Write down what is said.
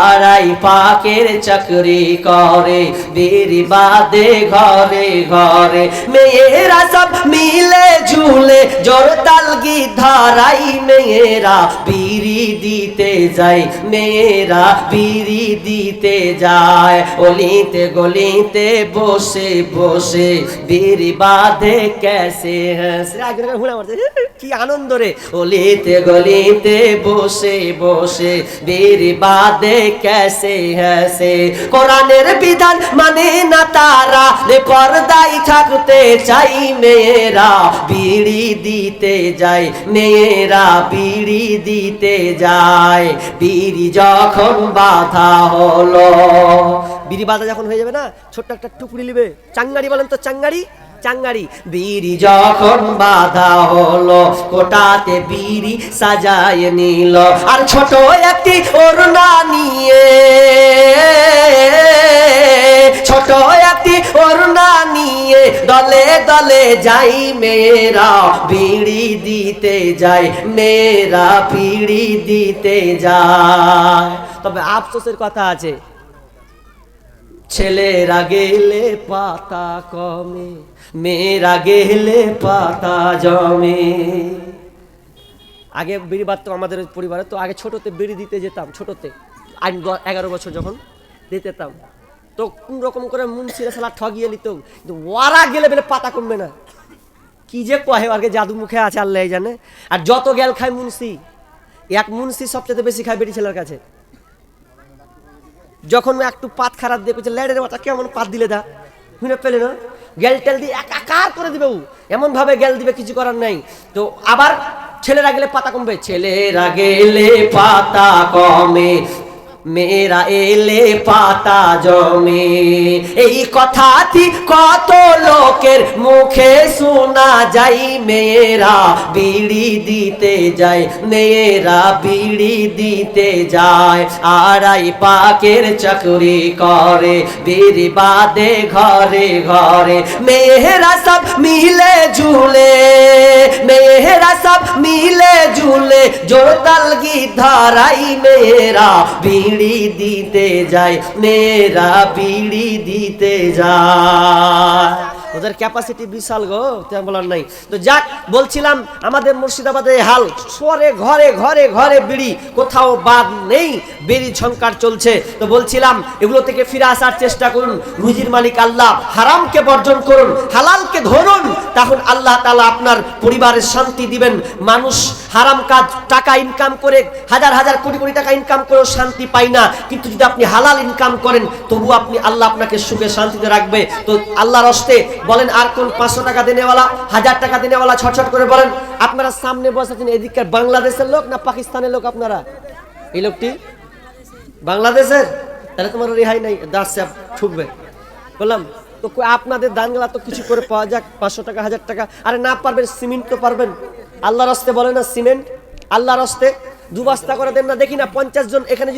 আড়াই পাকের চাকরি করে বাদে ঘরে ঘরে। মেয়েরা সব মিলে ঝুলে জোর তালগি ধারাই মেয়েরা বিড়ি দিতে যায় মেয়েরা বিড়ি দিতে যায়। অলিতে গলিতে বসে বসে বিড়ি বাঁধে হুড়া মারছে, কি আনন্দ রে। অলিতে গলিতে বসে বসে বিড়ি বাঁধে ক্যাসে হ্যাসে কোরআনের বিধান মানে না তারা রে পর্দায় থাকতে চাই মেয়েরা বিড়ি দিতে যায় মেয়েরা বিড়ি দিতে যায় বিড়ি যখন বাধা হলো বিড়ি বাধা যখন হয়ে যাবে না ছোট্ট একটা টুকরি নিবে চাঙ্গারি বলেন তো চাঙ্গাড়ি চাঙ্গারি বিড়ি যখন বাধা হলো কোটাতে বিড়ি সাজায় নিল আর ছোট একটি ওড়না নিয়ে দলে যাই মেয়েরা বিড়ি দিতে যায় মেয়েরা বিড়ি দিতে যায় তবে আফসোসের কথা আছে। ছেলেরা গেলে পাতা কমে মেয়েরা গেলে পাতা জমে। আগে বিড়ি বাড়তো আমাদের পরিবারে তো আগে ছোটতে বিড়ি দিতে যেতাম ছোটতে। আট এগারো বছর যখন দিতে যেতাম তো কোন রকম করে মুন মুন্সিরা সালা ঠগিয়ে নিত। কিন্তু ওরা গেলে বেলে পাতা কমবে না। কি যে কহে আগে জাদু মুখে আছে আল্লাহ জানে। আর যত গেল খায় মুন্সি, এক মুন্সি সবচেয়ে বেশি খায় বেটি ছেলের কাছে। যখন একটু পাত খারাপ দিয়ে কইছে লেড়ে মাথা কেমন পাত দিলে দা? শুনে পেলে না। গেল টেল দিয়ে একাকার করে দিবে ও। এমন ভাবে গেল দিবে, কিছু করার নাই। তো আবার ছেলেরা গেলে পাতা কমবে। ছেলেরা গেলে পাতা কমে। মেয়েরা এলে পাতা জমে। এই কথাটি কত লোকের মুখে শোনা যাই মেয়েরা বিড়ি দিতে যায়, মেয়েরা বিড়ি দিতে যায়। আড়াই পাকের চাকরি করে বিড়ি বাদে ঘরে ঘরে। মেয়েরা সব মিলে ঝুলে, মেয়েরা সব মিলে ঝুলে জোরতাল গীত ধরাই মেয়েরা বিড়ি দিতে যায় মেয়েরা বিড়ি দিতে যায়। ওদের ক্যাপাসিটি বিশাল গো, তেমন বলার নাই। তো যাক, বলছিলাম, আমাদের মুর্শিদাবাদে হাল সরে ঘরে ঘরে ঘরে বিড়ি, কোথাও বাদ নেই, বিড়ি ঝঙ্কার চলছে। তো বলছিলাম, এগুলো থেকে ফিরে আসার চেষ্টা করুন, রুজির মালিক আল্লাহ হারামকে বর্জন করুন, হালালকে ধরুন তখন আল্লাহ তালা আপনার পরিবারের শান্তি দিবেন। মানুষ হারাম কাজ, টাকা ইনকাম করে, হাজার হাজার কোটি কোটি টাকা ইনকাম করেও শান্তি পায় না। কিন্তু যদি আপনি হালাল ইনকাম করেন, তবু আপনি আল্লাহ আপনাকে সুখে শান্তিতে রাখবে। তো আল্লাহর হস্তে বলেন, আর কোন পাঁচশো টাকা দিনেওয়ালা, হাজার টাকা দিনেওয়ালা ছটছট করে বলেন, আপনারা সামনে বসেছেন এদিককার বাংলাদেশের লোক না পাকিস্তানের লোক আপনারা? এই লোকটি? বাংলাদেশের? তাহলে তোমার রেহাই নাই, দাস সাহেব ঠুকবে। বললাম, তো আপনাদের দানগুলা তো কিছু করে পাওয়া যাক, পাঁচশো টাকা, হাজার টাকা, আরে না পারবেন, সিমেন্ট তো পারবেন। আল্লাহর রাস্তে বলে না, সিমেন্ট। আল্লাহর রাস্তে দু বস্তা করে দেন না। দেখি না পঞ্চাশ জন এখানে